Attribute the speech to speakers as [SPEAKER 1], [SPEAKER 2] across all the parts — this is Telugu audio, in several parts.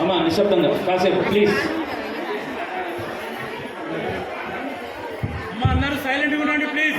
[SPEAKER 1] అమ్మా నిశ్శబ్దంగా. కాసేపు ప్లీజ్
[SPEAKER 2] అమ్మా అందరూ సైలెంట్గా ఉండండి ప్లీజ్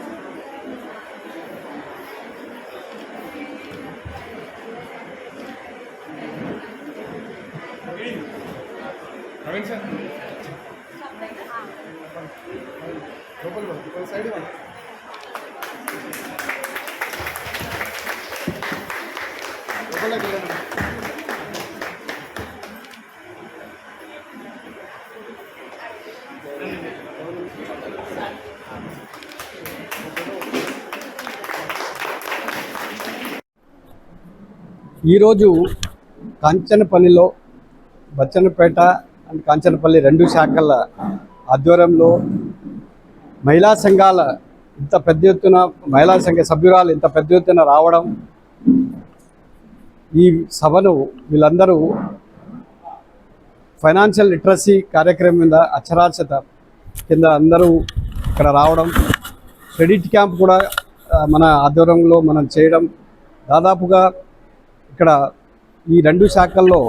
[SPEAKER 2] ప్రవీణ్ సార్? లోపల సైడ్ లోపలికి వెళ్ళండి.
[SPEAKER 3] ఈరోజు కాంచనపల్లిలో బచ్చనపేట అండ్ కాంచనపల్లి రెండు శాఖల ఆధ్వర్యంలో మహిళా సంఘాల ఇంత పెద్ద ఎత్తున మహిళా సంఘ సభ్యురాలు ఇంత పెద్ద ఎత్తున రావడం ఈ సభను వీళ్ళందరూ ఫైనాన్షియల్ లిటరసీ కార్యక్రమం మీద అక్షరాస్యత కింద అందరూ ఇక్కడ రావడం క్రెడిట్ క్యాంప్ కూడా మన ఆధ్వర్యంలో మనం చేయడం. దాదాపుగా ఇక్కడ ఈ రెండు శాఖల్లో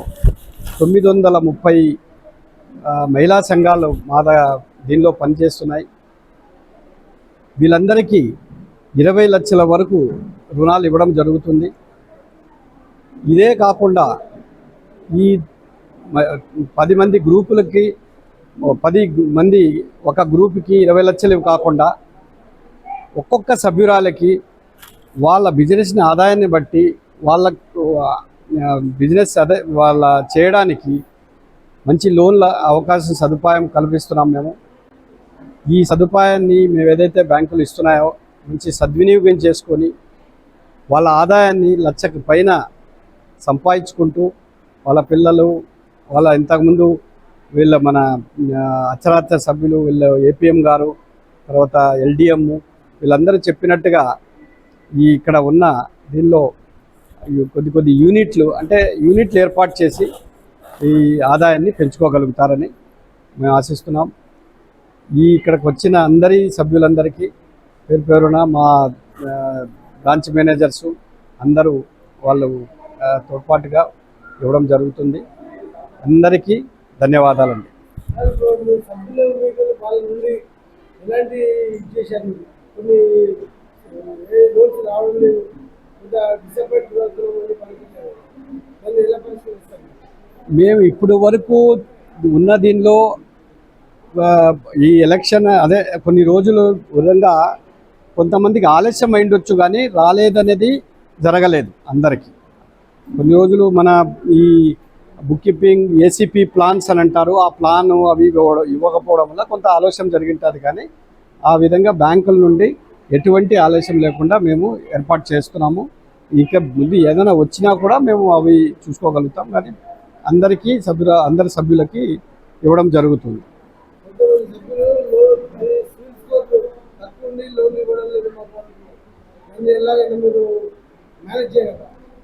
[SPEAKER 3] తొమ్మిది వందల ముప్పై మహిళా సంఘాలు మా దీనిలో పనిచేస్తున్నాయి. వీళ్ళందరికీ ఇరవై లక్షల వరకు రుణాలు ఇవ్వడం జరుగుతుంది. ఇదే కాకుండా ఈ పది మంది గ్రూపులకి పది మంది ఒక గ్రూప్కి ఇరవై లక్షలు కాకుండా ఒక్కొక్క సభ్యురాలకి వాళ్ళ బిజినెస్ని ఆదాయాన్ని బట్టి వాళ్ళ బిజినెస్ అదే వాళ్ళ చేయడానికి మంచి లోన్ల అవకాశం సదుపాయం కల్పిస్తున్నాం మేము. ఈ సదుపాయాన్ని మేము ఏదైతే బ్యాంకులు ఇస్తున్నాయో మంచి సద్వినియోగం చేసుకొని వాళ్ళ ఆదాయాన్ని లక్షకు పైన సంపాదించుకుంటూ వాళ్ళ పిల్లలు వాళ్ళ ఇంతకుముందు వీళ్ళ మన ఆ, అచ్చరాత్ర సభ్యులు వీళ్ళ ఏపీఎం గారు తర్వాత ఎల్డిఎం వీళ్ళందరూ చెప్పినట్టుగా ఈ ఇక్కడ ఉన్న దీనిలో కొద్ది కొద్ది యూనిట్లు అంటే యూనిట్లు ఏర్పాటు చేసి ఈ ఆదాయాన్ని పెంచుకోగలుగుతారని మేము ఆశిస్తున్నాం. ఈ ఇక్కడికి వచ్చిన అందరి సభ్యులందరికీ పేరు పేరున మా బ్రాంచ్ మేనేజర్సు అందరూ వాళ్ళు తోడ్పాటుగా ఇవ్వడం జరుగుతుంది. అందరికీ ధన్యవాదాలండి.
[SPEAKER 4] కొన్ని లోన్స్ రావడం లేదు. డిసప్పాయింట్
[SPEAKER 3] మేము ఇప్పుడు వరకు ఉన్న దీనిలో ఈ ఎలక్షన్ అదే కొన్ని రోజులు విధంగా కొంతమందికి ఆలస్యం అయిండొచ్చు కానీ రాలేదనేది జరగలేదు అందరికీ. కొన్ని రోజులు మన ఈ బుక్ కీపింగ్ ఏసీపీ ప్లాన్స్ అని అంటారు ఆ ప్లాన్ అవి ఇవ్వడం- ఇవ్వకపోవడం వల్ల కొంత ఆలస్యం జరిగింటుంది కానీ ఆ విధంగా బ్యాంకుల నుండి ఎటువంటి ఆలస్యం లేకుండా మేము ఏర్పాటు చేస్తున్నాము. ఇక ముందు ఏదైనా వచ్చినా కూడా మేము అవి చూసుకోగలుగుతాం కానీ అందరికీ సభ్యుల అందరి సభ్యులకి ఇవ్వడం జరుగుతుంది.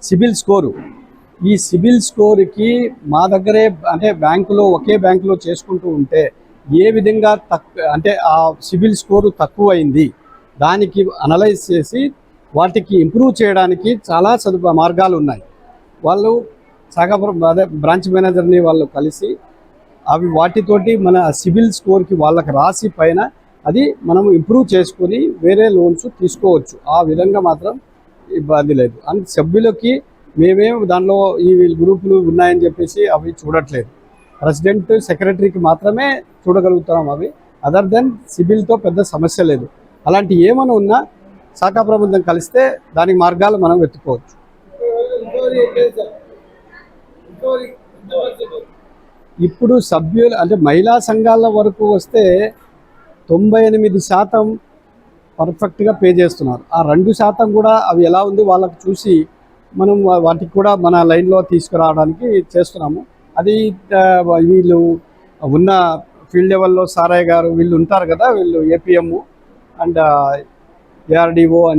[SPEAKER 3] సిబిల్ స్కోరు. ఈ సిబిల్ స్కోర్కి మా దగ్గరే అంటే బ్యాంకులో ఒకే బ్యాంకులో చేసుకుంటూ ఉంటే ఏ విధంగా తక్కు అంటే ఆ సిబిల్ స్కోరు తక్కువైంది దానికి అనలైజ్ చేసి వాటికి ఇంప్రూవ్ చేయడానికి చాలా సదు మార్గాలు ఉన్నాయి. వాళ్ళు సాగాపురం అదే బ్రాంచ్ మేనేజర్ని వాళ్ళు కలిసి అవి వాటితోటి మన సిబిల్ స్కోర్కి వాళ్ళకి రాసి పైన అది మనం ఇంప్రూవ్ చేసుకొని వేరే లోన్స్ తీసుకోవచ్చు. ఆ విధంగా మాత్రం ఇబ్బంది లేదు. అండ్ సభ్యులకి మేమేం దానిలో ఈ గ్రూపులు ఉన్నాయని చెప్పేసి అవి చూడట్లేదు. ప్రెసిడెంట్ సెక్రటరీకి మాత్రమే చూడగలుగుతున్నాం అవి. అదర్ దెన్ సిబిల్తో పెద్ద సమస్య లేదు. అలాంటి ఏమైనా ఉన్నా శాఖా ప్రబంధం కలిస్తే దానికి మార్గాలు మనం వెతుక్కోవచ్చు. ఇప్పుడు సభ్యులు అంటే మహిళా సంఘాల వరకు వస్తే తొంభై ఎనిమిది శాతం పర్ఫెక్ట్గా పే చేస్తున్నారు. ఆ రెండు శాతం కూడా అవి ఎలా ఉంది వాళ్ళకి చూసి మనం వాటికి కూడా మన లైన్లో తీసుకురావడానికి చేస్తున్నాము. అది వీళ్ళు ఉన్న ఫీల్డ్ లెవెల్లో సారయ్య గారు వీళ్ళు ఉంటారు కదా వీళ్ళు ఏపీఎం అండ్ ఏఆర్డిఓ అండ్